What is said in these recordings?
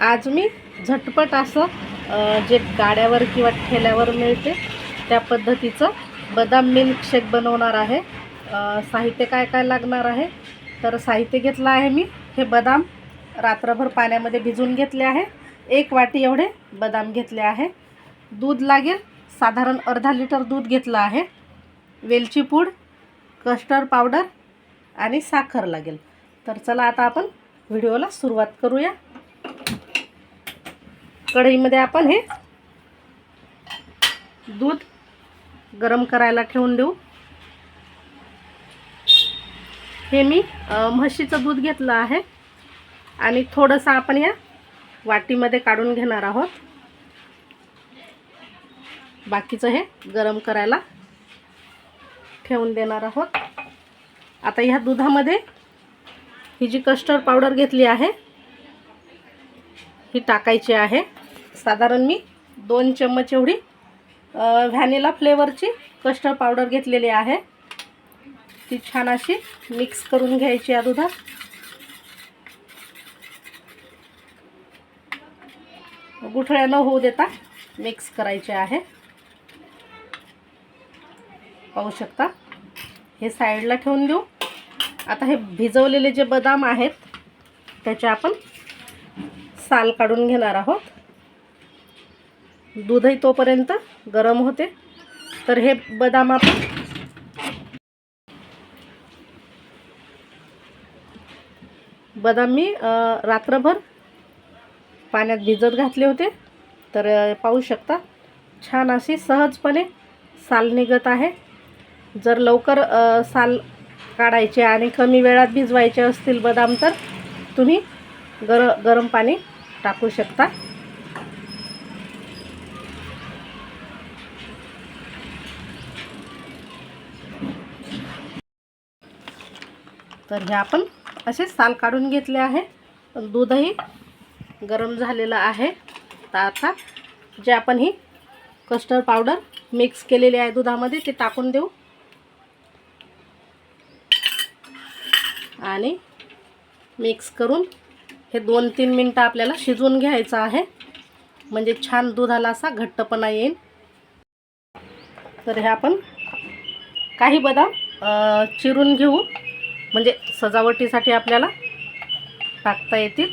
आज मी झटपट असं जे गाड्यावर किंवा ठेल्यावर मिळते त्या पद्धतीचं बदाम मिल्कशेक बनवणार आहे. साहित्य काय काय लागणार आहे? तर साहित्य घेतलं आहे मी. हे बदाम रात्रभर पाण्यामध्ये भिजून घेतले आहे. एक वाटी एवढे बदाम घेतले आहे. दूध लागेल. साधारण अर्धा लिटर दूध घेतलं आहे. वेलची पूड कस्टर्ड पावडर आणि साखर लागेल. तर चला आता आपण व्हिडिओला सुरुवात करूया. कढईमध्ये आपण हे दूध गरम करायला ठेवून देऊ. हे मी म्हशीचं दूध घेतलं आहे. आणि थोडंसं आपण या वाटीमध्ये काढून घेणार आहोत. बाकीचं हे गरम करायला ठेवून देणार आहोत. आता ह्या दुधामध्ये ही जी कस्टर्ड पावडर घेतली आहे ही टाकायची आहे. साधारण मी दोन चम्मच एवढी व्हॅनिला फ्लेवरची कस्टर्ड पावडर घेतलेली आहे. ती छान अशी मिक्स करून घ्यायची या दुधात. गुठळ्या न होऊ देता मिक्स करायचे आहे. पाहू शकता. हे साईडला ठेवून देऊ. आता हे भिजवलेले जे बदाम आहेत त्याचे आपण साल काढून घेणार आहोत. दूधही तोपर्यंत गरम होते. तर हे बदाम आपण बदाम मी रात्रभर पाण्यात भिजत घातले होते. तर पाहू शकता छान अशी सहजपणे साल निघत आहे. जर लवकर साल काढायचे आणि कमी वेळात भिजवायचे असतील बदाम तर तुम्ही गर गरम पाणी टाकू शकता. तर हे आपण असे साल काढून घेतले आहे. दूधही गरम झालेलं आहे. तर आता जे आपण ही कस्टर्ड पावडर मिक्स केलेली आहे दुधामध्ये ते टाकून देऊ. आणि मिक्स करून हे दोन तीन मिनटं आपल्याला शिजवून घ्यायचं आहे. म्हणजे छान दुधाला असा घट्टपणा येईल. तर हे आपण काही बदाम चिरून घेऊ. म्हणजे सजावटीसाठी आपल्याला टाकता येतील.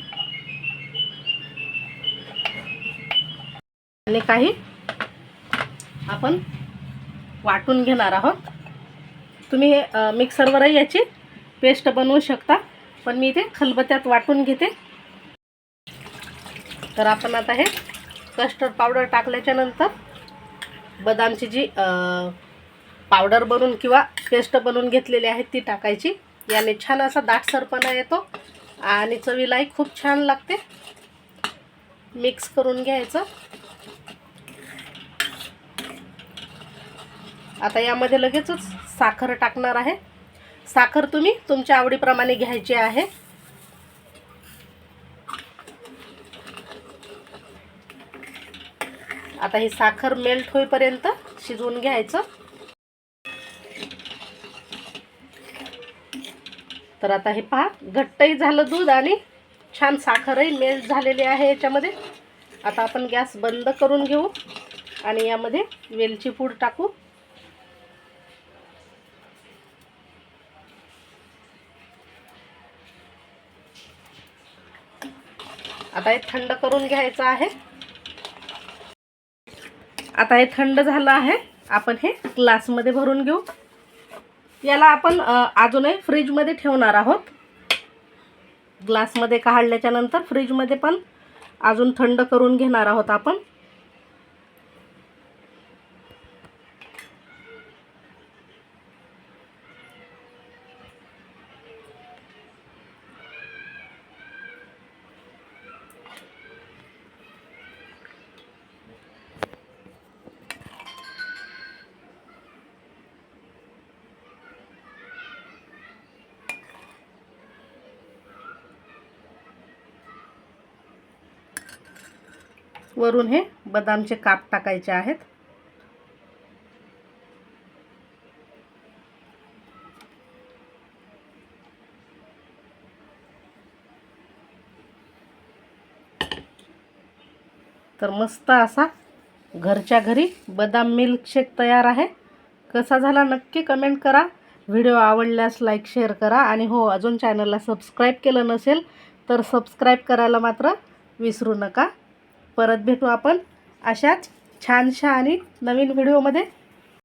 आणि काही आपण वाटून घेणार आहोत. तुम्ही हे मिक्सरवरही याची पेस्ट बनवू शकता पण मी इथे खलबत्यात वाटून घेते. तर आपण आता हे कस्टर्ड पावडर टाकल्याच्या नंतर बदामची जी पावडर बनवून किंवा पेस्ट बनवून घेतलेली आहे ती टाकायची. याने छान असा दाटसरपणा येतो आणि चवीलाही खूप छान लागते. मिक्स करून घ्यायचं. आता यामध्ये लगेचच साखर टाकणार आहे. साखर तुम्ही तुमच्या आवडीप्रमाणे घ्यायची आहे. आता ही साखर मेल्ट होईपर्यंत शिजवून घ्यायचं. तर आता हे पहा घट्टही झालं दूध आणि छान साखरही मेल्ट झालेली आहे याच्यामध्ये. आता आपण गॅस बंद करून घेऊ आणि यामध्ये वेलची पूड टाकू. आता हे थंड करून घ्यायचं आहे. आता हे थंड झालं आहे. आपण हे ग्लासमध्ये भरून घेऊ. याला आपण अजूनही फ्रीजमध्ये ठेवणार आहोत. ग्लासमध्ये काढल्याच्या नंतर फ्रीजमध्ये पण अजून थंड करून घेणार आहोत आपण. वरून हे बदामचे काप टाकायचे आहेत. तर मस्त असा घरच्या घरी बदाम मिल्कशेक तयार आहे. कसा झाला नक्की कमेंट करा. व्हिडिओ आवडल्यास लाईक शेअर करा आणि हो अजून चॅनलला सबस्क्राईब केलं नसेल तर सबस्क्राईब करायला मात्र विसरू नका. परत भेटू आपण अशाच छानशा आणि नवीन व्हिडिओमध्ये.